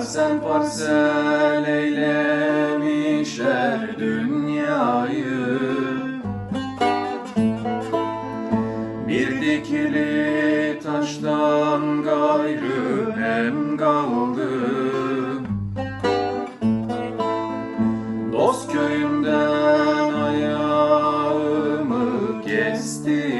Parsel parsel eylemişler dünyayı. Bir dikili taştan gayrı hem kaldı. Dost köyümden ayağımı kestiler